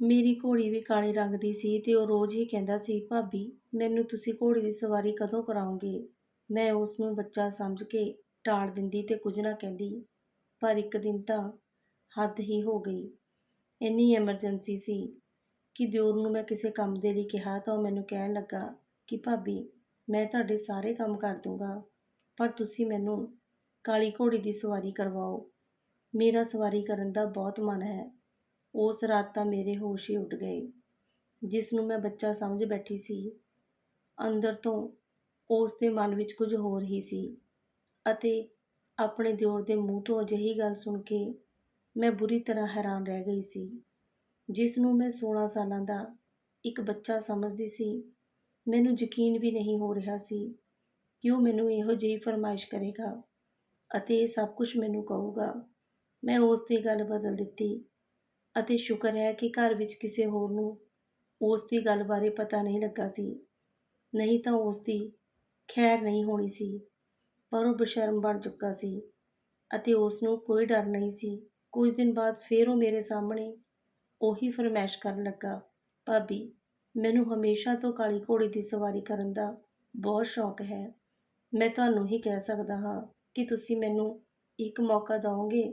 ਮੇਰੀ ਘੋੜੀ ਵੀ ਕਾਲੇ ਰੰਗ ਦੀ ਸੀ ਤੇ ਉਹ ਰੋਜ਼ ਹੀ ਕਹਿੰਦਾ ਸੀ, ਭਾਬੀ, ਮੈਨੂੰ ਤੁਸੀਂ ਘੋੜੀ ਦੀ ਸਵਾਰੀ ਕਦੋਂ ਕਰਾਓਗੇ? ਮੈਂ ਉਸ ਨੂੰ ਬੱਚਾ ਸਮਝ ਕੇ ਟਾਲ ਦਿੰਦੀ ਤੇ ਕੁਝ ਨਾ ਕਹਿੰਦੀ, ਪਰ ਇੱਕ ਦਿਨ ਤਾਂ ਹੱਦ ਹੀ ਹੋ ਗਈ। ਇੰਨੀ ਐਮਰਜੈਂਸੀ ਸੀ ਕਿ ਦਿਓਰ ਨੂੰ ਮੈਂ ਕਿਸੇ ਕੰਮ ਦੇ ਲਈ ਕਿਹਾ ਤਾਂ ਉਹ ਮੈਨੂੰ ਕਹਿਣ ਲੱਗਾ ਕਿ, ਭਾਬੀ, ਮੈਂ ਤੁਹਾਡੇ ਸਾਰੇ ਕੰਮ ਕਰ ਦੂੰਗਾ, ਪਰ ਤੁਸੀਂ ਮੈਨੂੰ ਕਾਲੀ ਘੋੜੀ ਦੀ ਸਵਾਰੀ ਕਰਵਾਓ। ਮੇਰਾ ਸਵਾਰੀ ਕਰਨ ਦਾ ਬਹੁਤ ਮਨ ਹੈ ਉਸ ਰਾਤ ਤਾਂ ਮੇਰੇ ਹੋਸ਼ ਹੀ ਉੱਡ ਗਏ, ਜਿਸ ਨੂੰ ਮੈਂ ਬੱਚਾ ਸਮਝ ਬੈਠੀ ਸੀ। ਅੰਦਰ ਤੋਂ ਉਸ ਦੇ ਮਨ ਵਿੱਚ ਕੁਝ ਹੋਰ ਹੀ ਸੀ ਅਤੇ ਆਪਣੇ ਦਿਓਰ ਦੇ ਮੂੰਹ ਤੋਂ ਅਜਿਹੀ ਗੱਲ ਸੁਣ ਕੇ ਮੈਂ ਬੁਰੀ ਤਰ੍ਹਾਂ ਹੈਰਾਨ ਰਹਿ ਗਈ ਸੀ, ਜਿਸ ਨੂੰ ਮੈਂ 16 ਸਾਲਾਂ ਦਾ ਇੱਕ ਬੱਚਾ ਸਮਝਦੀ ਸੀ। ਮੈਨੂੰ ਯਕੀਨ ਵੀ ਨਹੀਂ ਹੋ ਰਿਹਾ ਸੀ ਕਿ ਉਹ ਮੈਨੂੰ ਇਹੋ ਜਿਹੀ ਫਰਮਾਇਸ਼ ਕਰੇਗਾ ਅਤੇ ਇਹ ਸਭ ਕੁਝ ਮੈਨੂੰ ਕਹੂਗਾ। ਮੈਂ ਉਸ ਦੀ ਗੱਲ ਬਦਲ ਦਿੱਤੀ ਅਤੇ ਸ਼ੁਕਰ ਹੈ ਕਿ ਘਰ ਵਿੱਚ ਕਿਸੇ ਹੋਰ ਨੂੰ ਉਸ ਦੀ ਗੱਲ ਬਾਰੇ ਪਤਾ ਨਹੀਂ ਲੱਗਾ ਸੀ। ਨਹੀਂ ਤਾਂ ਉਸ ਦੀ ਖੈਰ ਨਹੀਂ ਹੋਣੀ ਸੀ, ਪਰ ਉਹ ਬਸ਼ਰਮ ਬਣ ਚੁੱਕਾ ਸੀ ਅਤੇ ਉਸ ਨੂੰ ਕੋਈ ਡਰ ਨਹੀਂ ਸੀ। ਕੁਝ ਦਿਨ ਬਾਅਦ ਫਿਰ ਉਹ ਮੇਰੇ ਸਾਹਮਣੇ ਉਹੀ ਫਰਮਾਇਸ਼ ਕਰਨ ਲੱਗਾ, ਭਾਬੀ, ਮੈਨੂੰ ਹਮੇਸ਼ਾ ਤੋਂ ਕਾਲੀ ਘੋੜੀ ਦੀ ਸਵਾਰੀ ਕਰਨ ਦਾ ਬਹੁਤ ਸ਼ੌਕ ਹੈ। ਮੈਂ ਤੁਹਾਨੂੰ ਹੀ ਕਹਿ ਸਕਦਾ ਹਾਂ ਕਿ ਤੁਸੀਂ ਮੈਨੂੰ ਇੱਕ ਮੌਕਾ ਦਿਓਗੇ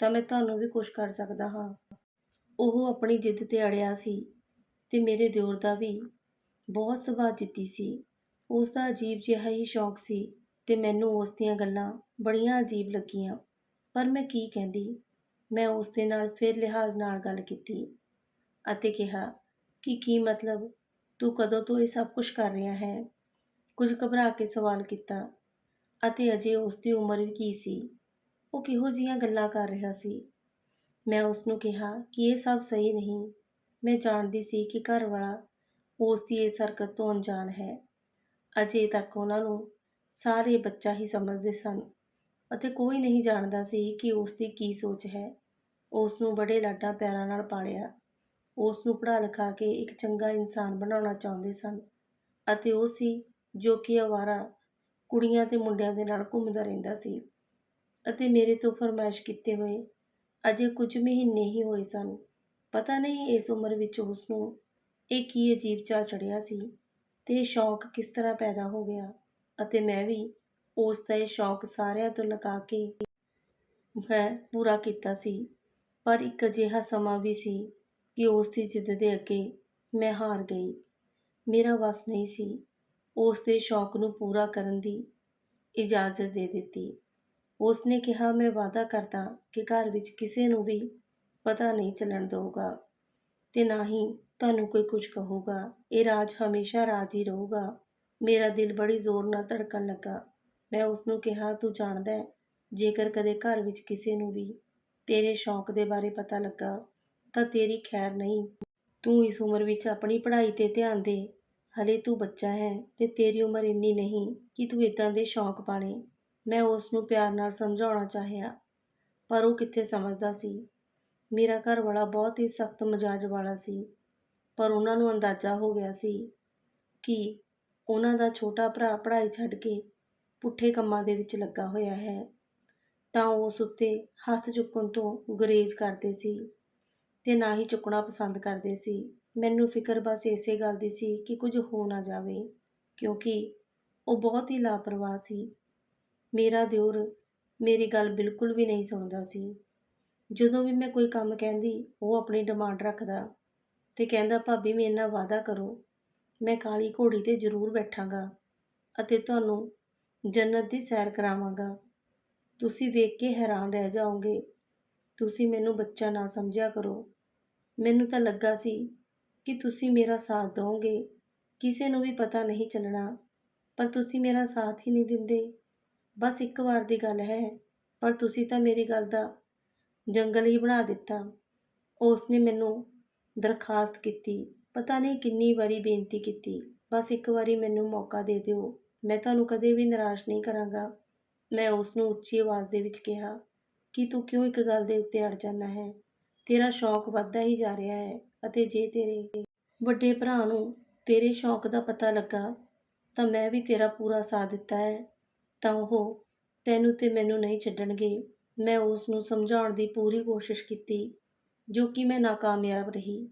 ਤਾਂ ਮੈਂ ਤੁਹਾਨੂੰ ਵੀ ਕੁਝ ਕਰ ਸਕਦਾ ਹਾਂ। ਉਹ ਆਪਣੀ ਜਿੱਦ ਤੇ ਅੜਿਆ ਸੀ ਤੇ ਮੇਰੇ ਦਿਓਰ ਦਾ ਵੀ ਬਹੁਤ ਸੁਭਾਅ ਜਿੱਤੀ ਸੀ। ਉਸ ਦਾ ਅਜੀਬ ਜਿਹਾ ਹੀ ਸ਼ੌਕ ਸੀ ਤੇ ਮੈਨੂੰ ਉਸ ਦੀਆਂ ਗੱਲਾਂ ਬੜੀਆਂ ਅਜੀਬ ਲੱਗੀਆਂ। ਪਰ ਮੈਂ ਕੀ ਕਹਿੰਦੀ? ਮੈਂ ਉਸ ਦੇ ਨਾਲ ਫਿਰ ਲਿਹਾਜ਼ ਨਾਲ ਗੱਲ ਕੀਤੀ ਅਤੇ ਕਿਹਾ ਕਿ ਕੀ ਮਤਲਬ? ਤੂੰ ਕਦੋਂ ਤੋਂ ਇਹ ਸਭ ਕੁਝ ਕਰ ਰਿਹਾ ਹੈ? ਕੁਝ ਘਬਰਾ ਕੇ ਸਵਾਲ ਕੀਤਾ ਅਤੇ ਅਜੇ ਉਸ ਦੀ ਉਮਰ ਵੀ ਕੀ ਸੀ? ਉਹ ਕਿਹੋ ਜੀਆਂ ਗੱਲਾਂ ਕਰ ਰਿਹਾ ਸੀ? ਮੈਂ ਉਸ ਨੂੰ ਕਿਹਾ ਕਿ ਇਹ ਸਭ ਸਹੀ ਨਹੀਂ। ਮੈਂ ਜਾਣਦੀ ਸੀ ਕਿ ਘਰ ਵਾਲਾ ਉਸ ਦੀ ਇਸ ਹਰਕਤ ਤੋਂ ਅਣਜਾਣ ਹੈ। ਅਜੇ ਤੱਕ ਉਹਨਾਂ ਨੂੰ ਸਾਰੇ ਬੱਚਾ ਹੀ ਸਮਝਦੇ ਸਨ ਅਤੇ ਕੋਈ ਨਹੀਂ ਜਾਣਦਾ ਸੀ ਕਿ ਉਸ ਦੀ ਕੀ ਸੋਚ ਹੈ। ਉਸ ਨੂੰ ਬੜੇ ਲਾਡਾਂ ਪਿਆਰਾਂ ਨਾਲ ਪਾਲਿਆ। ਉਸ ਨੂੰ ਪੜ੍ਹਾ ਲਿਖਾ ਕੇ ਇੱਕ ਚੰਗਾ ਇਨਸਾਨ ਬਣਾਉਣਾ ਚਾਹੁੰਦੇ ਸਨ ਅਤੇ ਉਹ ਸੀ ਜੋ ਕਿ ਅਵਾਰਾ ਕੁੜੀਆਂ ਤੇ ਮੁੰਡਿਆਂ ਦੇ ਨਾਲ ਘੁੰਮਦਾ ਰਹਿੰਦਾ ਸੀ ਅਤੇ ਮੇਰੇ ਤੋਂ ਫਰਮਾਇਸ਼ ਕੀਤੇ ਹੋਏ ਅਜੇ ਕੁਝ ਮਹੀਨੇ ਹੀ ਹੋਏ ਸਨ। ਪਤਾ ਨਹੀਂ ਇਸ ਉਮਰ ਵਿੱਚ ਉਸ ਨੂੰ ਇਹ ਕੀ ਅਜੀਬ ਚਾਅ ਚੜਿਆ ਸੀ ਤੇ ਇਹ ਸ਼ੌਕ ਕਿਸ ਤਰ੍ਹਾਂ ਪੈਦਾ ਹੋ ਗਿਆ ਅਤੇ ਮੈਂ ਵੀ ਉਸ ਦਾ ਇਹ ਸ਼ੌਕ ਸਾਰਿਆਂ ਤੋਂ ਲਗਾ ਕੇ ਮੈਂ ਪੂਰਾ ਕੀਤਾ ਸੀ। ਪਰ ਇੱਕ ਅਜਿਹਾ ਸਮਾਂ ਵੀ ਸੀ ਕਿ ਉਸ ਦੀ ਜਿੱਦ ਦੇ ਅੱਗੇ ਮੈਂ ਹਾਰ ਗਈ। ਮੇਰਾ ਵਸ ਨਹੀਂ ਸੀ। ਉਸ ਦੇ ਸ਼ੌਕ ਨੂੰ ਪੂਰਾ ਕਰਨ ਦੀ ਇਜਾਜ਼ਤ ਦੇ ਦਿੱਤੀ। ਉਸ ਨੇ ਕਿਹਾ, ਮੈਂ ਵਾਅਦਾ ਕਰਦਾ ਕਿ ਘਰ ਵਿੱਚ ਕਿਸੇ ਨੂੰ ਵੀ ਪਤਾ ਨਹੀਂ ਚੱਲਣ ਦਊਗਾ ਤੇ ਨਾ ਹੀ ਤੁਹਾਨੂੰ ਕੋਈ ਕੁਝ ਕਹੂਗਾ। ਇਹ ਰਾਜ ਹਮੇਸ਼ਾ ਰਾਜ ਹੀ ਰਹੂਗਾ। ਮੇਰਾ ਦਿਲ ਬੜੀ ਜ਼ੋਰ ਨਾਲ ਧੜਕਣ ਲੱਗਾ। ਮੈਂ ਉਸ ਨੂੰ ਕਿਹਾ, ਤੂੰ ਜਾਣਦਾ ਹੈ, ਜੇਕਰ ਕਦੇ ਘਰ ਵਿੱਚ ਕਿਸੇ ਨੂੰ ਵੀ ਤੇਰੇ ਸ਼ੌਂਕ ਦੇ ਬਾਰੇ ਪਤਾ ਲੱਗਾ, ਤਾਂ ਤੇਰੀ ਖੈਰ ਨਹੀਂ। ਤੂੰ ਇਸ ਉਮਰ ਵਿੱਚ ਆਪਣੀ ਪੜ੍ਹਾਈ ਤੇ ਧਿਆਨ ਦੇ। ਹਲੇ ਤੂੰ ਬੱਚਾ ਹੈ ਤੇ ਤੇਰੀ ਉਮਰ ਇੰਨੀ ਨਹੀਂ ਕਿ ਤੂੰ ਇਦਾਂ ਦੇ ਸ਼ੌਂਕ ਪਾਲੇ ਮੈਂ ਉਸ ਨੂੰ ਪਿਆਰ ਨਾਲ ਸਮਝਾਉਣਾ ਚਾਹਿਆ, ਪਰ ਉਹ ਕਿੱਥੇ ਸਮਝਦਾ ਸੀ? ਮੇਰਾ ਘਰ ਵਾਲਾ ਬਹੁਤ ਹੀ ਸਖਤ ਮਜਾਜ ਵਾਲਾ ਸੀ, ਪਰ ਉਹਨਾਂ ਨੂੰ ਅੰਦਾਜ਼ਾ ਹੋ ਗਿਆ ਸੀ ਕਿ ਉਹਨਾਂ ਦਾ ਛੋਟਾ ਭਰਾ ਪੜ੍ਹਾਈ ਛੱਡ ਕੇ ਪੁੱਠੇ ਕੰਮਾਂ ਦੇ ਵਿੱਚ ਲੱਗਾ ਹੋਇਆ ਹੈ, ਤਾਂ ਉਸ ਉੱਤੇ ਹੱਥ ਚੁੱਕਣ ਤੋਂ ਗੁਰੇਜ਼ ਕਰਦੇ ਸੀ ਤੇ ਨਾ ਹੀ ਚੁੱਕਣਾ ਪਸੰਦ ਕਰਦੇ ਸੀ। ਮੈਨੂੰ ਫਿਕਰ ਬਸ ਇਸੇ ਗੱਲ ਦੀ ਸੀ ਕਿ ਕੁਝ ਹੋ ਨਾ ਜਾਵੇ, ਕਿਉਂਕਿ ਉਹ ਬਹੁਤ ਹੀ ਲਾਪਰਵਾਹ ਸੀ। ਮੇਰਾ ਦਿਓਰ ਮੇਰੀ ਗੱਲ ਬਿਲਕੁਲ ਵੀ ਨਹੀਂ ਸੁਣਦਾ ਸੀ। ਜਦੋਂ ਵੀ ਮੈਂ ਕੋਈ ਕੰਮ ਕਹਿੰਦੀ, ਉਹ ਆਪਣੀ ਡਿਮਾਂਡ ਰੱਖਦਾ ਤੇ ਕਹਿੰਦਾ, ਭਾਬੀ ਮੇਰੇ ਨਾਲ ਵਾਅਦਾ ਕਰੋ, ਮੈਂ ਕਾਲੀ ਘੋੜੀ ਤੇ ਜ਼ਰੂਰ ਬੈਠਾਂਗਾ ਅਤੇ ਤੁਹਾਨੂੰ ਜੰਨਤ ਦੀ ਸੈਰ ਕਰਾਵਾਂਗਾ। ਤੁਸੀਂ ਵੇਖ ਕੇ ਹੈਰਾਨ ਰਹਿ ਜਾਓਗੇ। ਤੁਸੀਂ ਮੈਨੂੰ ਬੱਚਾ ਨਾ ਸਮਝਿਆ ਕਰੋ। ਮੈਨੂੰ ਤਾਂ ਲੱਗਾ ਸੀ ਕਿ ਤੁਸੀਂ ਮੇਰਾ ਸਾਥ ਦਿਓਗੇ। ਕਿਸੇ ਨੂੰ ਵੀ ਪਤਾ ਨਹੀਂ ਚੱਲਣਾ, ਪਰ ਤੁਸੀਂ ਮੇਰਾ ਸਾਥ ਹੀ ਨਹੀਂ ਦਿੰਦੇ। ਬਸ ਇੱਕ ਵਾਰ ਦੀ ਗੱਲ ਹੈ, ਪਰ ਤੁਸੀਂ ਤਾਂ ਮੇਰੀ ਗੱਲ ਦਾ ਜੰਗਲ ਹੀ ਬਣਾ ਦਿੱਤਾ। ਉਸ ਨੇ ਮੈਨੂੰ ਦਰਖਾਸਤ ਕੀਤੀ। ਪਤਾ ਨਹੀਂ ਕਿੰਨੀ ਵਾਰੀ ਬੇਨਤੀ ਕੀਤੀ। ਬਸ ਇੱਕ ਵਾਰੀ ਮੈਨੂੰ ਮੌਕਾ ਦੇ ਦਿਓ। ਮੈਂ ਤੁਹਾਨੂੰ ਕਦੇ ਵੀ ਨਿਰਾਸ਼ ਨਹੀਂ ਕਰਾਂਗਾ। ਮੈਂ ਉਸ ਨੂੰ ਉੱਚੀ ਆਵਾਜ਼ ਦੇ ਵਿੱਚ ਕਿਹਾ, ਕਿ ਤੂੰ ਕਿਉਂ ਇੱਕ ਗੱਲ ਦੇ ਉੱਤੇ ਅੜ ਜਾਂਦਾ ਹੈ? ਤੇਰਾ ਸ਼ੌਕ ਵੱਧਦਾ ਹੀ ਜਾ ਰਿਹਾ ਹੈ ਅਤੇ ਜੇ ਤੇਰੇ ਵੱਡੇ ਭਰਾ ਨੂੰ ਤੇਰੇ ਸ਼ੌਕ ਦਾ ਪਤਾ ਲੱਗਾ, ਤਾਂ ਮੈਂ ਵੀ ਤੇਰਾ ਪੂਰਾ ਸਾਥ ਦਿੱਤਾ ਹੈ। ਤਾਂ ਉਹ, ਤੈਨੂੰ ਤੇ ਮੈਨੂੰ ਨਹੀਂ ਛੱਡਣਗੇ। ਮੈਂ ਉਸ ਨੂੰ ਸਮਝਾਉਣ ਦੀ ਪੂਰੀ ਕੋਸ਼ਿਸ਼ ਕੀਤੀ, ਜੋ ਕਿ ਮੈਂ ਨਾਕਾਮਯਾਬ ਰਹੀ।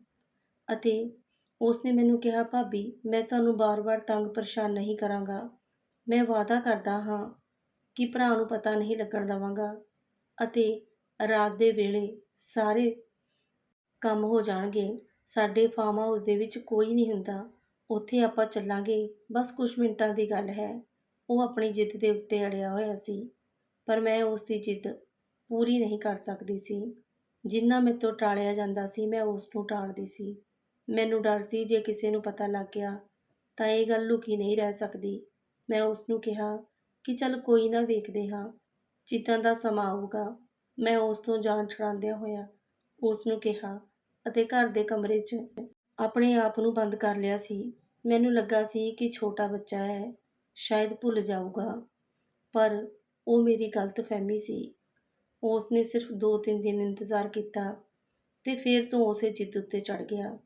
ਅਤੇ ਉਸਨੇ ਮੈਨੂੰ ਕਿਹਾ, ਭਾਬੀ, ਮੈਂ ਤੁਹਾਨੂੰ ਬਾਰ-ਬਾਰ ਤੰਗ ਪਰੇਸ਼ਾਨ ਨਹੀਂ ਕਰਾਂਗਾ। ਮੈਂ ਵਾਅਦਾ ਕਰਦਾ ਹਾਂ ਕਿ ਭਰਾ ਨੂੰ ਪਤਾ ਨਹੀਂ ਲੱਗਣ ਦੇਵਾਂਗਾ ਅਤੇ ਰਾਤ ਦੇ ਵੇਲੇ ਸਾਰੇ ਕੰਮ ਹੋ ਜਾਣਗੇ। ਸਾਡੇ ਫਾਰਮ ਹਾਊਸ ਦੇ ਵਿੱਚ ਕੋਈ ਨਹੀਂ ਹੁੰਦਾ। ਉੱਥੇ ਆਪਾਂ ਚੱਲਾਂਗੇ। ਬਸ ਕੁਝ ਮਿੰਟਾਂ ਦੀ ਗੱਲ ਹੈ। ਉਹ ਆਪਣੀ ਜਿੱਦ ਦੇ ਉੱਤੇ ਅੜਿਆ ਹੋਇਆ ਸੀ, ਪਰ ਮੈਂ ਉਸ ਦੀ ਜਿੱਦ ਪੂਰੀ ਨਹੀਂ ਕਰ ਸਕਦੀ ਸੀ। ਜਿੰਨਾ ਮੇਰੇ ਤੋਂ ਟਾਲਿਆ ਜਾਂਦਾ ਸੀ, ਮੈਂ ਉਸ ਨੂੰ ਟਾਲਦੀ ਸੀ। ਮੈਨੂੰ ਡਰ ਸੀ ਜੇ ਕਿਸੇ ਨੂੰ ਪਤਾ ਲੱਗ ਗਿਆ, ਤਾਂ ਇਹ ਗੱਲ ਲੁਕੀ ਨਹੀਂ ਰਹਿ ਸਕਦੀ। ਮੈਂ ਉਸ ਨੂੰ ਕਿਹਾ ਕਿ ਚੱਲ ਕੋਈ ਨਾ ਵੇਖਦੇ ਹਾਂ, ਜਿੱਦਾਂ ਦਾ ਸਮਾਂ ਆਊਗਾ। ਮੈਂ ਉਸ ਤੋਂ ਜਾਨ ਛੁਡਾਉਂਦਿਆਂ ਹੋਇਆ ਉਸ ਨੂੰ ਕਿਹਾ ਅਤੇ ਘਰ ਦੇ ਕਮਰੇ 'ਚ ਆਪਣੇ ਆਪ ਨੂੰ ਬੰਦ ਕਰ ਲਿਆ ਸੀ। ਮੈਨੂੰ ਲੱਗਾ ਸੀ ਕਿ ਛੋਟਾ ਬੱਚਾ ਹੈ। ਸ਼ਾਇਦ ਭੁੱਲ ਜਾਊਗਾ ਪਰ ਉਹ ਮੇਰੀ ਗਲਤ ਫਹਿਮੀ ਸੀ ਉਸ ਨੇ ਸਿਰਫ 2-3 ਦਿਨ ਇੰਤਜ਼ਾਰ ਕੀਤਾ ਤੇ ਫਿਰ ਤੋਂ ਉਸੇ ਜਿੱਦ ਉੱਤੇ ਚੜ ਗਿਆ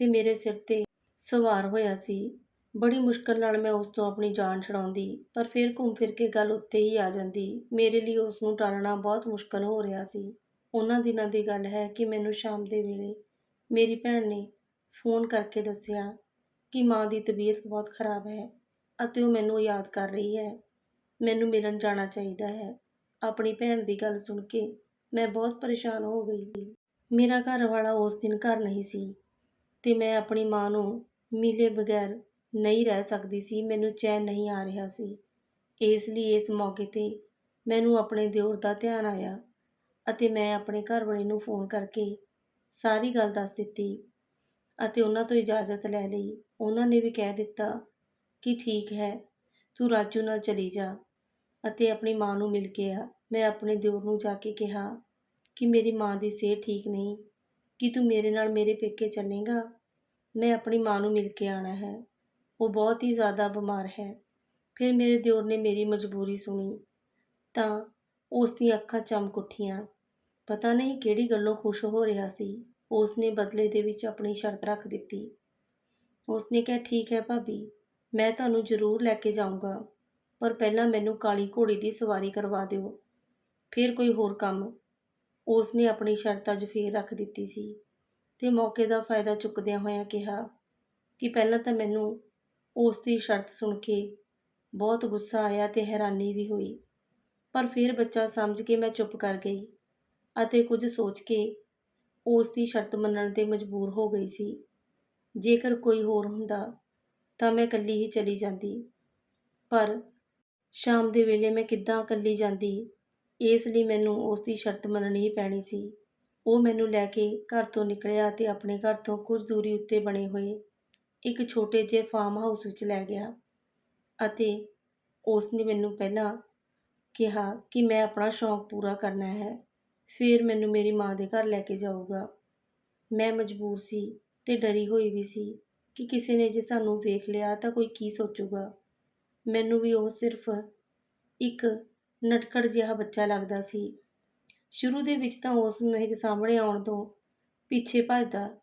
ਤੇ ਮੇਰੇ ਸਿਰ ਤੇ ਸਵਾਰ ਹੋਇਆ ਸੀ ਬੜੀ ਮੁਸ਼ਕਲ ਨਾਲ ਮੈਂ ਉਸ ਤੋਂ ਆਪਣੀ ਜਾਨ ਛਡਾਉਂਦੀ ਪਰ ਫਿਰ ਘੁੰਮ ਫਿਰ ਕੇ ਗੱਲ ਉੱਤੇ ਹੀ ਆ ਜਾਂਦੀ ਮੇਰੇ ਲਈ ਉਸ ਨੂੰ ਟਾਲਣਾ ਬਹੁਤ ਮੁਸ਼ਕਲ ਹੋ ਰਿਹਾ ਸੀ ਉਹਨਾਂ ਦਿਨਾਂ ਦੀ ਗੱਲ ਹੈ ਕਿ ਮੈਨੂੰ ਸ਼ਾਮ ਦੇ ਵੇਲੇ ਮੇਰੀ ਭੈਣ ਨੇ ਫੋਨ ਕਰਕੇ ਦੱਸਿਆ ਕਿ ਮਾਂ ਦੀ ਤਬੀਅਤ ਬਹੁਤ ਖਰਾਬ ਹੈ ਅਤੇ ਉਹ ਮੈਨੂੰ ਯਾਦ ਕਰ ਰਹੀ ਹੈ। ਮੈਨੂੰ ਮਿਲਣ ਜਾਣਾ ਚਾਹੀਦਾ ਹੈ। ਆਪਣੀ ਭੈਣ ਦੀ ਗੱਲ ਸੁਣ ਕੇ ਮੈਂ ਬਹੁਤ ਪਰੇਸ਼ਾਨ ਹੋ ਗਈ। ਮੇਰਾ ਘਰ ਵਾਲਾ ਉਸ ਦਿਨ ਘਰ ਨਹੀਂ ਸੀ ਤੇ ਮੈਂ ਆਪਣੀ ਮਾਂ ਨੂੰ ਮਿਲੇ ਬਗੈਰ ਨਹੀਂ ਰਹਿ ਸਕਦੀ ਸੀ। ਮੈਨੂੰ ਚੈਨ ਨਹੀਂ ਆ ਰਿਹਾ ਸੀ। ਇਸ ਲਈ ਇਸ ਮੌਕੇ ਤੇ ਮੈਨੂੰ ਆਪਣੇ ਦਿਓਰ ਦਾ ਧਿਆਨ ਆਇਆ ਅਤੇ ਮੈਂ ਆਪਣੇ ਘਰ ਵਾਲੇ ਨੂੰ ਫੋਨ ਕਰਕੇ ਸਾਰੀ ਗੱਲ ਦੱਸ ਦਿੱਤੀ ਅਤੇ ਉਹਨਾਂ ਤੋਂ ਇਜਾਜ਼ਤ ਲੈ ਲਈ। ਉਹਨਾਂ ਨੇ ਵੀ ਕਹਿ ਦਿੱਤਾ ਕਿ ਠੀਕ ਹੈ, ਤੂੰ ਰਾਜੂ ਨਾਲ ਚਲੀ ਜਾ। ਅਤੇ ਆਪਣੀ ਮਾਂ ਨੂੰ ਮਿਲ ਕੇ ਆ। ਮੈਂ ਆਪਣੇ ਦਿਓਰ ਨੂੰ ਜਾ ਕੇ ਕਿਹਾ ਕਿ ਮੇਰੀ ਮਾਂ ਦੀ ਸਿਹਤ ਠੀਕ ਨਹੀਂ, ਕਿ ਤੂੰ ਮੇਰੇ ਨਾਲ ਮੇਰੇ ਪੇਕੇ ਚੱਲੇਗਾ? ਮੈਂ ਆਪਣੀ ਮਾਂ ਨੂੰ ਮਿਲ ਕੇ ਆਣਾ ਹੈ। ਉਹ ਬਹੁਤ ਹੀ ਜ਼ਿਆਦਾ ਬਿਮਾਰ ਹੈ। ਫਿਰ ਮੇਰੇ ਦਿਓਰ ਨੇ ਮੇਰੀ ਮਜਬੂਰੀ ਸੁਣੀ। ਤਾਂ ਉਸ ਦੀਆਂ ਅੱਖਾਂ ਚਮਕ ਉੱਠੀਆਂ। ਪਤਾ ਨਹੀਂ ਕਿਹੜੀ ਗੱਲੋਂ ਖੁਸ਼ ਹੋ ਰਿਹਾ ਸੀ। ਉਸ ਨੇ ਬਦਲੇ ਦੇ ਵਿੱਚ ਆਪਣੀ ਸ਼ਰਤ ਰੱਖ ਦਿੱਤੀ। ਉਸ ਨੇ ਕਿਹਾ, ਠੀਕ ਹੈ ਭਾਬੀ। ਮੈਂ ਤੁਹਾਨੂੰ ਜ਼ਰੂਰ ਲੈ ਕੇ ਜਾਊਂਗਾ, ਪਰ ਪਹਿਲਾਂ ਮੈਨੂੰ ਕਾਲੀ ਘੋੜੀ ਦੀ ਸਵਾਰੀ ਕਰਵਾ ਦਿਓ। ਫਿਰ ਕੋਈ ਹੋਰ ਕੰਮ। ਉਸ ਨੇ ਆਪਣੀ ਸ਼ਰਤ ਅੱਜ ਫੇਰ ਰੱਖ ਦਿੱਤੀ ਸੀ ਤੇ ਮੌਕੇ ਦਾ ਫਾਇਦਾ ਚੁੱਕਦਿਆਂ ਹੋਇਆਂ ਕਿਹਾ ਕਿ ਪਹਿਲਾਂ ਤਾਂ ਮੈਨੂੰ ਉਸ ਦੀ ਸ਼ਰਤ ਸੁਣ ਕੇ ਬਹੁਤ ਗੁੱਸਾ ਆਇਆ ਤੇ ਹੈਰਾਨੀ ਵੀ ਹੋਈ। ਪਰ ਫਿਰ ਬੱਚਾ ਸਮਝ ਕੇ ਮੈਂ ਚੁੱਪ ਕਰ ਗਈ ਅਤੇ ਕੁਝ ਸੋਚ ਕੇ ਉਸ ਦੀ ਸ਼ਰਤ ਮੰਨਣ ਤੇ ਮਜਬੂਰ ਹੋ ਗਈ ਸੀ। ਜੇਕਰ ਕੋਈ ਹੋਰ ਹੁੰਦਾ ਤਾਂ ਮੈਂ ਇਕੱਲੀ ਹੀ ਚਲੀ ਜਾਂਦੀ। ਪਰ ਸ਼ਾਮ ਦੇ ਵੇਲੇ ਮੈਂ ਕਿੱਦਾਂ ਇਕੱਲੀ ਜਾਂਦੀ, ਇਸ ਲਈ ਮੈਨੂੰ ਉਸ ਦੀ ਸ਼ਰਤ ਮੰਨਣੀ ਹੀ ਪੈਣੀ ਸੀ। ਉਹ ਮੈਨੂੰ ਲੈ ਕੇ ਘਰ ਤੋਂ ਨਿਕਲਿਆ ਤੇ ਆਪਣੇ ਘਰ ਤੋਂ ਕੁਝ ਦੂਰੀ ਉੱਤੇ ਬਣੇ ਹੋਏ ਇੱਕ ਛੋਟੇ ਜਿਹੇ ਫਾਰਮ ਹਾਊਸ ਵਿੱਚ ਲੈ ਗਿਆ ਅਤੇ ਉਸ ਨੇ ਮੈਨੂੰ ਪਹਿਲਾਂ ਕਿਹਾ ਕਿ ਮੈਂ ਆਪਣਾ ਸ਼ੌਂਕ ਪੂਰਾ ਕਰਨਾ ਹੈ, ਫਿਰ ਮੈਨੂੰ ਮੇਰੀ ਮਾਂ ਦੇ ਘਰ ਲੈ ਕੇ ਜਾਊਗਾ। ਮੈਂ ਮਜਬੂਰ ਸੀ ਤੇ ਡਰੀ ਹੋਈ ਵੀ ਸੀ। ਕਿ ਕਿਸੇ ਨੇ ਜੇ ਸਾਨੂੰ ਵੇਖ ਲਿਆ ਤਾਂ ਕੋਈ ਕੀ ਸੋਚੂਗਾ। ਮੈਨੂੰ ਵੀ ਉਹ ਸਿਰਫ ਇੱਕ ਨਟਖਟ ਜਿਹਾ ਬੱਚਾ ਲੱਗਦਾ ਸੀ। ਸ਼ੁਰੂ ਦੇ ਵਿੱਚ ਤਾਂ ਉਸ ਮੇਰੇ ਸਾਹਮਣੇ ਆਉਣ ਤੋਂ ਪਿੱਛੇ ਭੱਜਦਾ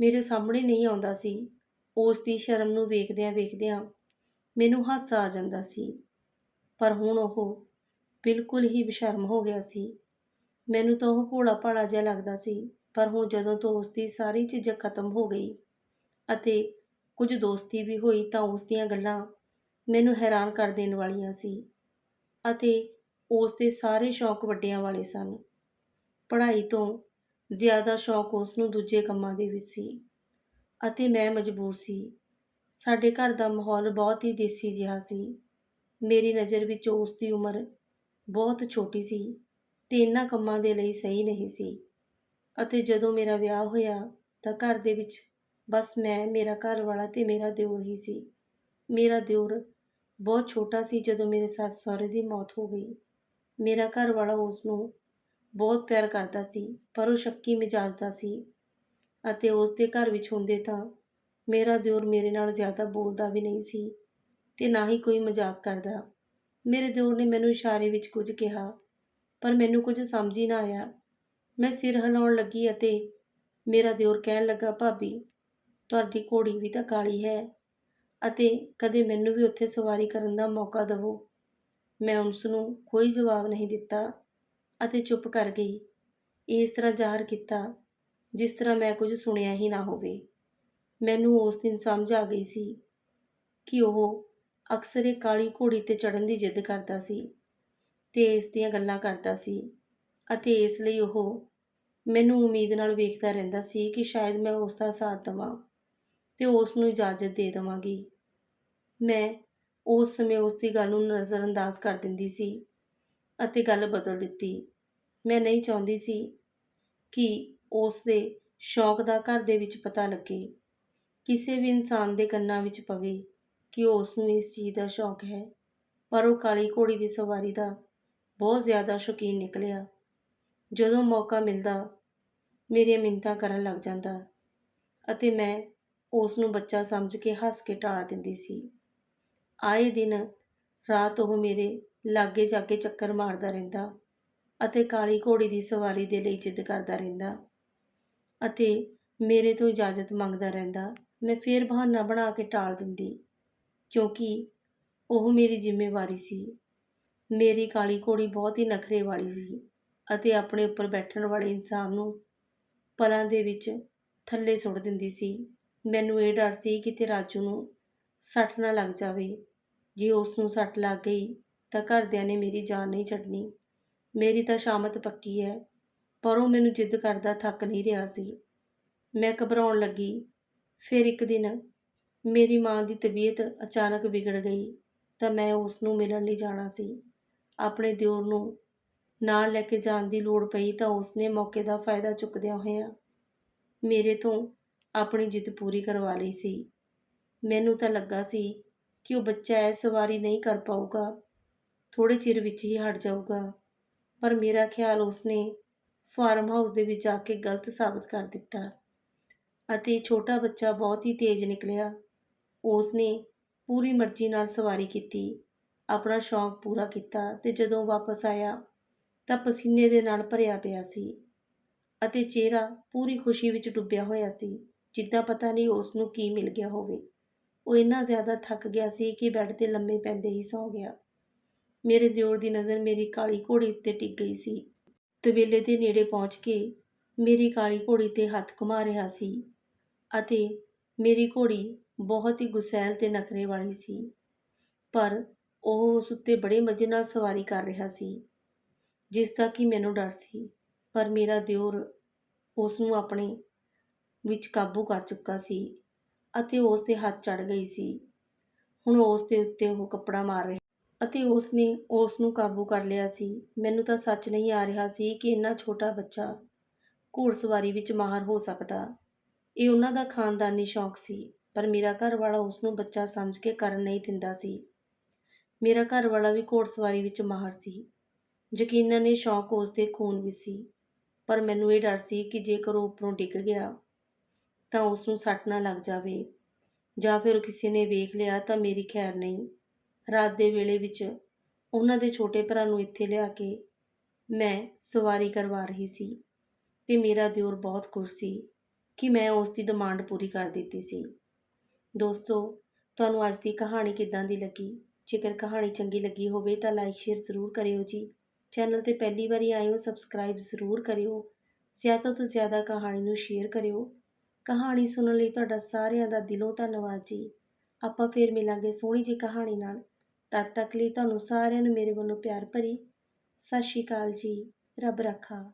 ਮੇਰੇ ਸਾਹਮਣੇ ਨਹੀਂ ਆਉਂਦਾ ਸੀ। ਉਸ ਦੀ ਸ਼ਰਮ ਨੂੰ ਵੇਖਦਿਆਂ ਵੇਖਦਿਆਂ ਮੈਨੂੰ ਹਾਸਾ ਆ ਜਾਂਦਾ ਸੀ। ਪਰ ਹੁਣ ਉਹ ਬਿਲਕੁਲ ਹੀ ਬੇਸ਼ਰਮ ਹੋ ਗਿਆ ਸੀ। ਮੈਨੂੰ ਤਾਂ ਉਹ ਭੋਲਾ ਭਾਲਾ ਜਿਹਾ ਲੱਗਦਾ ਸੀ। ਪਰ ਹੁਣ ਜਦੋਂ ਤੋਂ ਉਸ ਦੀ ਸਾਰੀ ਚੀਜ਼ਾਂ ਖਤਮ ਹੋ ਗਈ ਅਤੇ ਕੁਝ ਦੋਸਤੀ ਵੀ ਹੋਈ ਤਾਂ ਉਸ ਦੀਆਂ ਗੱਲਾਂ ਮੈਨੂੰ ਹੈਰਾਨ ਕਰ ਦੇਣ ਵਾਲੀਆਂ ਸੀ ਅਤੇ ਉਸ ਦੇ ਸਾਰੇ ਸ਼ੌਂਕ ਵੱਡਿਆਂ ਵਾਲੇ ਸਨ। ਪੜ੍ਹਾਈ ਤੋਂ ਜ਼ਿਆਦਾ ਸ਼ੌਂਕ ਉਸ ਨੂੰ ਦੂਜੇ ਕੰਮਾਂ ਦੇ ਵਿੱਚ ਸੀ ਅਤੇ ਮੈਂ ਮਜਬੂਰ ਸੀ। ਸਾਡੇ ਘਰ ਦਾ ਮਾਹੌਲ ਬਹੁਤ ਹੀ ਦੇਸੀ ਜਿਹਾ ਸੀ। ਮੇਰੀ ਨਜ਼ਰ ਵਿੱਚ ਉਸ ਦੀ ਉਮਰ ਬਹੁਤ ਛੋਟੀ ਸੀ ਤੇ ਇਹਨਾਂ ਕੰਮਾਂ ਦੇ ਲਈ ਸਹੀ ਨਹੀਂ ਸੀ ਅਤੇ ਜਦੋਂ ਮੇਰਾ ਵਿਆਹ ਹੋਇਆ ਤਾਂ ਘਰ ਦੇ ਵਿੱਚ ਬਸ ਮੈਂ, ਮੇਰਾ ਘਰ ਵਾਲਾ ਤੇ ਮੇਰਾ ਦਿਓਰ ਹੀ ਸੀ। ਮੇਰਾ ਦਿਓਰ ਬਹੁਤ ਛੋਟਾ ਸੀ ਜਦੋਂ ਮੇਰੇ ਸੱਸ ਸਹੁਰੇ ਦੀ ਮੌਤ ਹੋ ਗਈ। ਮੇਰਾ ਘਰ ਵਾਲਾ ਉਸ ਨੂੰ ਬਹੁਤ ਪਿਆਰ ਕਰਦਾ ਸੀ, ਪਰ ਉਹ ਸ਼ੱਕੀ ਮਿਜਾਜ ਦਾ ਸੀ ਅਤੇ ਉਸ ਦੇ ਘਰ ਵਿੱਚ ਹੁੰਦੇ ਤਾਂ ਮੇਰਾ ਦਿਓਰ ਮੇਰੇ ਨਾਲ ਜ਼ਿਆਦਾ ਬੋਲਦਾ ਵੀ ਨਹੀਂ ਸੀ ਤੇ ਨਾ ਹੀ ਕੋਈ ਮਜ਼ਾਕ ਕਰਦਾ। ਮੇਰੇ ਦਿਓਰ ਨੇ ਮੈਨੂੰ ਇਸ਼ਾਰੇ ਵਿੱਚ ਕੁਝ ਕਿਹਾ, ਪਰ ਮੈਨੂੰ ਕੁਝ ਸਮਝ ਹੀ ਨਾ ਆਇਆ। ਮੈਂ ਸਿਰ ਹਿਲਾਉਣ ਲੱਗੀ ਅਤੇ ਮੇਰਾ ਦਿਓਰ ਕਹਿਣ ਲੱਗਾ, ਭਾਬੀ ਤੁਹਾਡੀ ਘੋੜੀ ਵੀ ਤਾਂ ਕਾਲੀ ਹੈ ਅਤੇ ਕਦੇ ਮੈਨੂੰ ਵੀ ਉੱਥੇ ਸਵਾਰੀ ਕਰਨ ਦਾ ਮੌਕਾ ਦਿਵੋ। ਮੈਂ ਉਸ ਨੂੰ ਕੋਈ ਜਵਾਬ ਨਹੀਂ ਦਿੱਤਾ ਅਤੇ ਚੁੱਪ ਕਰ ਗਈ। ਇਸ ਤਰ੍ਹਾਂ ਜ਼ਾਹਰ ਕੀਤਾ ਜਿਸ ਤਰ੍ਹਾਂ ਮੈਂ ਕੁਝ ਸੁਣਿਆ ਹੀ ਨਾ ਹੋਵੇ। ਮੈਨੂੰ ਉਸ ਦਿਨ ਸਮਝ ਆ ਗਈ ਸੀ ਕਿ ਉਹ ਅਕਸਰ ਇਹ ਕਾਲੀ ਘੋੜੀ ਤੇ ਚੜ੍ਹਨ ਦੀ ਜਿੱਦ ਕਰਦਾ ਸੀ ਤੇ ਇਸ ਦੀਆਂ ਗੱਲਾਂ ਕਰਦਾ ਸੀ ਅਤੇ ਇਸ ਲਈ ਉਹ ਮੈਨੂੰ ਉਮੀਦ ਨਾਲ ਵੇਖਦਾ ਰਹਿੰਦਾ ਸੀ ਕਿ ਸ਼ਾਇਦ ਮੈਂ ਉਸ ਦਾ ਸਾਥ ਦੇਵਾਂ। ਤੇ ਉਸ ਨੂੰ ਇਜਾਜ਼ਤ ਦੇ ਦੇਵਾਂਗੀ। ਮੈਂ ਉਸ ਸਮੇਂ ਉਸ ਦੀ ਗੱਲ ਨੂੰ ਨਜ਼ਰਅੰਦਾਜ਼ ਕਰ ਦਿੰਦੀ ਸੀ ਅਤੇ ਗੱਲ ਬਦਲ ਦਿੱਤੀ। ਮੈਂ ਨਹੀਂ ਚਾਹੁੰਦੀ ਸੀ ਕਿ ਉਸ ਦੇ ਸ਼ੌਕ ਦਾ ਘਰ ਦੇ ਵਿੱਚ ਪਤਾ ਲੱਗੇ। ਕਿਸੇ ਵੀ ਇਨਸਾਨ ਦੇ ਕੰਨਾਂ ਵਿੱਚ ਪਵੇ ਕਿ ਉਸ ਨੂੰ ਇਸ ਚੀਜ਼ ਦਾ ਸ਼ੌਕ ਹੈ, ਪਰ ਉਹ ਕਾਲੀ ਘੋੜੀ ਦੀ ਸਵਾਰੀ ਦਾ ਬਹੁਤ ਜ਼ਿਆਦਾ ਸ਼ੌਕੀਨ ਨਿਕਲਿਆ। ਜਦੋਂ ਮੌਕਾ ਮਿਲਦਾ, ਮੇਰੀਆਂ ਮਿੰਨਤਾਂ ਕਰਨ ਲੱਗ ਜਾਂਦਾ ਅਤੇ ਮੈਂ ਉਸ ਨੂੰ ਬੱਚਾ ਸਮਝ ਕੇ ਹੱਸ ਕੇ ਟਾਲ ਦਿੰਦੀ ਸੀ। ਆਏ ਦਿਨ ਰਾਤ ਉਹ ਮੇਰੇ ਲਾਗੇ ਜਾ ਕੇ ਚੱਕਰ ਮਾਰਦਾ ਰਹਿੰਦਾ ਅਤੇ ਕਾਲੀ ਘੋੜੀ ਦੀ ਸਵਾਰੀ ਦੇ ਲਈ ਜਿੱਦ ਕਰਦਾ ਰਹਿੰਦਾ ਅਤੇ ਮੇਰੇ ਤੋਂ ਇਜਾਜ਼ਤ ਮੰਗਦਾ ਰਹਿੰਦਾ, ਮੈਂ ਫੇਰ ਬਹਾਨਾ ਬਣਾ ਕੇ ਟਾਲ ਦਿੰਦੀ ਕਿਉਂਕਿ ਉਹ ਮੇਰੀ ਜ਼ਿੰਮੇਵਾਰੀ ਸੀ। ਮੇਰੀ ਕਾਲੀ ਘੋੜੀ ਬਹੁਤ ਹੀ ਨਖਰੇ ਵਾਲੀ ਸੀ ਅਤੇ ਆਪਣੇ ਉੱਪਰ ਬੈਠਣ ਵਾਲੇ ਇਨਸਾਨ ਨੂੰ ਪਲਾਂ ਦੇ ਵਿੱਚ ਥੱਲੇ ਸੁੱਟ ਦਿੰਦੀ ਸੀ। ਮੈਨੂੰ ਇਹ ਡਰ ਸੀ ਕਿਤੇ ਰਾਜੂ ਨੂੰ ਸੱਟ ਨਾ ਲੱਗ ਜਾਵੇ। ਜੇ ਉਸ ਨੂੰ ਸੱਟ ਲੱਗ ਗਈ ਤਾਂ ਘਰਦਿਆਂ ਨੇ ਮੇਰੀ ਜਾਨ ਨਹੀਂ ਛੱਡਣੀ। ਮੇਰੀ ਤਾਂ ਸ਼ਾਮਤ ਪੱਕੀ ਹੈ, ਪਰ ਉਹ ਮੈਨੂੰ ਜਿੱਦ ਕਰਦਾ ਥੱਕ ਨਹੀਂ ਰਿਹਾ ਸੀ। ਮੈਂ ਘਬਰਾਉਣ ਲੱਗੀ। ਫਿਰ ਇੱਕ ਦਿਨ ਮੇਰੀ ਮਾਂ ਦੀ ਤਬੀਅਤ ਅਚਾਨਕ ਵਿਗੜ ਗਈ ਤਾਂ ਮੈਂ ਉਸ ਨੂੰ ਮਿਲਣ ਲਈ ਜਾਣਾ ਸੀ। ਆਪਣੇ ਦਿਓਰ ਨੂੰ ਨਾਲ ਲੈ ਕੇ ਜਾਣ ਦੀ ਲੋੜ ਪਈ ਤਾਂ ਉਸਨੇ ਮੌਕੇ ਦਾ ਫਾਇਦਾ ਚੁੱਕਦਿਆਂ ਹੋਇਆਂ ਮੇਰੇ ਤੋਂ ਆਪਣੀ ਜਿੱਦ ਪੂਰੀ ਕਰਵਾ ਲਈ ਸੀ। ਮੈਨੂੰ ਤਾਂ ਲੱਗਾ ਸੀ ਕਿ ਉਹ ਬੱਚਾ ਐ ਸਵਾਰੀ ਨਹੀਂ ਕਰ ਪਾਊਗਾ। ਥੋੜੇ ਚਿਰ ਵਿੱਚ ਹੀ ਹਟ ਜਾਊਗਾ। ਪਰ ਮੇਰਾ ਖਿਆਲ ਉਸਨੇ ਫਾਰਮ ਹਾਊਸ ਦੇ ਵਿੱਚ ਜਾ ਕੇ ਗਲਤ ਸਾਬਤ ਕਰ ਦਿੱਤਾ ਅਤੇ ਛੋਟਾ ਬੱਚਾ ਬਹੁਤ ਹੀ ਤੇਜ਼ ਨਿਕਲਿਆ। ਉਸਨੇ ਪੂਰੀ ਮਰਜ਼ੀ ਨਾਲ ਸਵਾਰੀ ਕੀਤੀ, ਆਪਣਾ ਸ਼ੌਂਕ ਪੂਰਾ ਕੀਤਾ ਤੇ ਜਦੋਂ ਵਾਪਸ ਆਇਆ ਤਾਂ ਪਸੀਨੇ ਦੇ ਨਾਲ ਭਰਿਆ ਪਿਆ ਸੀ ਅਤੇ ਚਿਹਰਾ ਪੂਰੀ ਖੁਸ਼ੀ ਵਿੱਚ ਡੁੱਬਿਆ ਹੋਇਆ ਸੀ। ਜਿੱਦਾਂ ਪਤਾ ਨਹੀਂ ਉਸ ਨੂੰ ਕੀ ਮਿਲ ਗਿਆ ਹੋਵੇ। ਉਹ ਇੰਨਾ ਜ਼ਿਆਦਾ ਥੱਕ ਗਿਆ ਸੀ ਕਿ ਬੈੱਡ ਤੇ ਲੰਮੇ ਪੈਂਦੇ ਹੀ ਸੌ ਗਿਆ। ਮੇਰੇ ਦਿਓਰ ਦੀ ਨਜ਼ਰ ਮੇਰੀ ਕਾਲੀ ਘੋੜੀ ਉੱਤੇ ਟਿਕ ਗਈ ਸੀ। ਤਵੇਲੇ ਦੇ ਨੇੜੇ ਪਹੁੰਚ ਕੇ ਮੇਰੀ ਕਾਲੀ ਘੋੜੀ ਤੇ ਹੱਥ ਘੁਮਾ ਰਿਹਾ ਸੀ ਅਤੇ ਮੇਰੀ ਘੋੜੀ ਬਹੁਤ ਹੀ ਗੁਸੈਲ ਤੇ ਨਖਰੇ ਵਾਲੀ ਸੀ। ਪਰ ਉਹ ਉਸ ਉੱਤੇ ਬੜੇ ਮਜ਼ੇ ਨਾਲ ਸਵਾਰੀ ਕਰ ਰਿਹਾ ਸੀ, ਜਿਸ ਦਾ ਕਿ ਮੈਨੂੰ ਡਰ ਸੀ। ਪਰ ਮੇਰਾ ਦਿਓਰ ਉਸ ਨੂੰ ਆਪਣੇ ਵਿੱਚ ਕਾਬੂ ਕਰ ਚੁੱਕਾ ਸੀ ਅਤੇ ਉਸ ਦੇ ਹੱਥ ਚੜ ਗਈ ਸੀ। ਹੁਣ ਉਸ ਦੇ ਉੱਤੇ ਉਹ ਕੱਪੜਾ ਮਾਰ ਰਿਹਾ ਅਤੇ ਉਸ ਨੇ ਉਸ ਨੂੰ ਕਾਬੂ ਕਰ ਲਿਆ ਸੀ। ਮੈਨੂੰ ਤਾਂ ਸੱਚ ਨਹੀਂ ਆ ਰਿਹਾ ਸੀ ਕਿ ਇੰਨਾ ਛੋਟਾ ਬੱਚਾ ਘੋੜਸਵਾਰੀ ਵਿੱਚ ਮਾਹਰ ਹੋ ਸਕਦਾ। ਇਹ ਉਹਨਾਂ ਦਾ ਖਾਨਦਾਨੀ ਸ਼ੌਕ ਸੀ, ਪਰ ਮੇਰਾ ਘਰ ਵਾਲਾ ਉਸ ਨੂੰ ਬੱਚਾ ਸਮਝ ਕੇ ਕਰਨ ਨਹੀਂ ਦਿੰਦਾ ਸੀ। ਮੇਰਾ ਘਰ ਵਾਲਾ ਵੀ ਘੋੜਸਵਾਰੀ ਵਿੱਚ ਮਾਹਰ ਸੀ। ਯਕੀਨਨ ਇਹ ਸ਼ੌਕ ਉਸ ਦੇ ਖੂਨ ਵਿੱਚ ਸੀ, ਪਰ ਮੈਨੂੰ ਇਹ ਡਰ ਸੀ ਕਿ ਜੇਕਰ ਉਹ ਉੱਪਰੋਂ ਡਿੱਗ ਗਿਆ ਤਾਂ ਉਸ ਨੂੰ ਸੱਟ ਨਾ ਲੱਗ ਜਾਵੇ ਜਾਂ ਫਿਰ ਕਿਸੇ ਨੇ ਵੇਖ ਲਿਆ ਤਾਂ ਮੇਰੀ ਖੈਰ ਨਹੀਂ। ਰਾਤ ਦੇ ਵੇਲੇ ਵਿੱਚ ਉਹਨਾਂ ਦੇ ਛੋਟੇ ਭਰਾ ਨੂੰ ਇੱਥੇ ਲਿਆ ਕੇ ਮੈਂ ਸਵਾਰੀ ਕਰਵਾ ਰਹੀ ਸੀ ਤੇ ਮੇਰਾ ਦਿਓਰ ਬਹੁਤ ਖੁਸ਼ ਸੀ ਕਿ ਮੈਂ ਉਸ ਦੀ ਡਿਮਾਂਡ ਪੂਰੀ ਕਰ ਦਿੱਤੀ ਸੀ। ਦੋਸਤੋ, ਤੁਹਾਨੂੰ ਅੱਜ ਦੀ ਕਹਾਣੀ ਕਿੱਦਾਂ ਦੀ ਲੱਗੀ? ਜੇਕਰ ਕਹਾਣੀ ਚੰਗੀ ਲੱਗੀ ਹੋਵੇ ਤਾਂ ਲਾਈਕ ਸ਼ੇਅਰ ਜ਼ਰੂਰ ਕਰਿਓ ਜੀ। ਚੈਨਲ ਤੇ ਪਹਿਲੀ ਵਾਰੀ ਆਏ ਹੋ ਸਬਸਕ੍ਰਾਈਬ ਜ਼ਰੂਰ ਕਰਿਓ। ਜ਼ਿਆਦਾ ਤੋਂ ਜ਼ਿਆਦਾ ਕਹਾਣੀ ਨੂੰ ਸ਼ੇਅਰ ਕਰਿਓ। ਕਹਾਣੀ ਸੁਣਨ ਲਈ ਤੁਹਾਡਾ ਸਾਰਿਆਂ ਦਾ ਦਿਲੋਂ ਧੰਨਵਾਦ ਜੀ। ਆਪਾਂ ਫੇਰ ਮਿਲਾਂਗੇ ਸੋਹਣੀ ਜੀ ਕਹਾਣੀ ਨਾਲ। ਤਦ ਤੱਕ ਲਈ ਤੁਹਾਨੂੰ ਸਾਰਿਆਂ ਨੂੰ ਮੇਰੇ ਵੱਲੋਂ ਪਿਆਰ ਭਰੀ। ਸਤਿ ਸ਼੍ਰੀ ਅਕਾਲ ਜੀ। ਰੱਬ ਰੱਖਾ।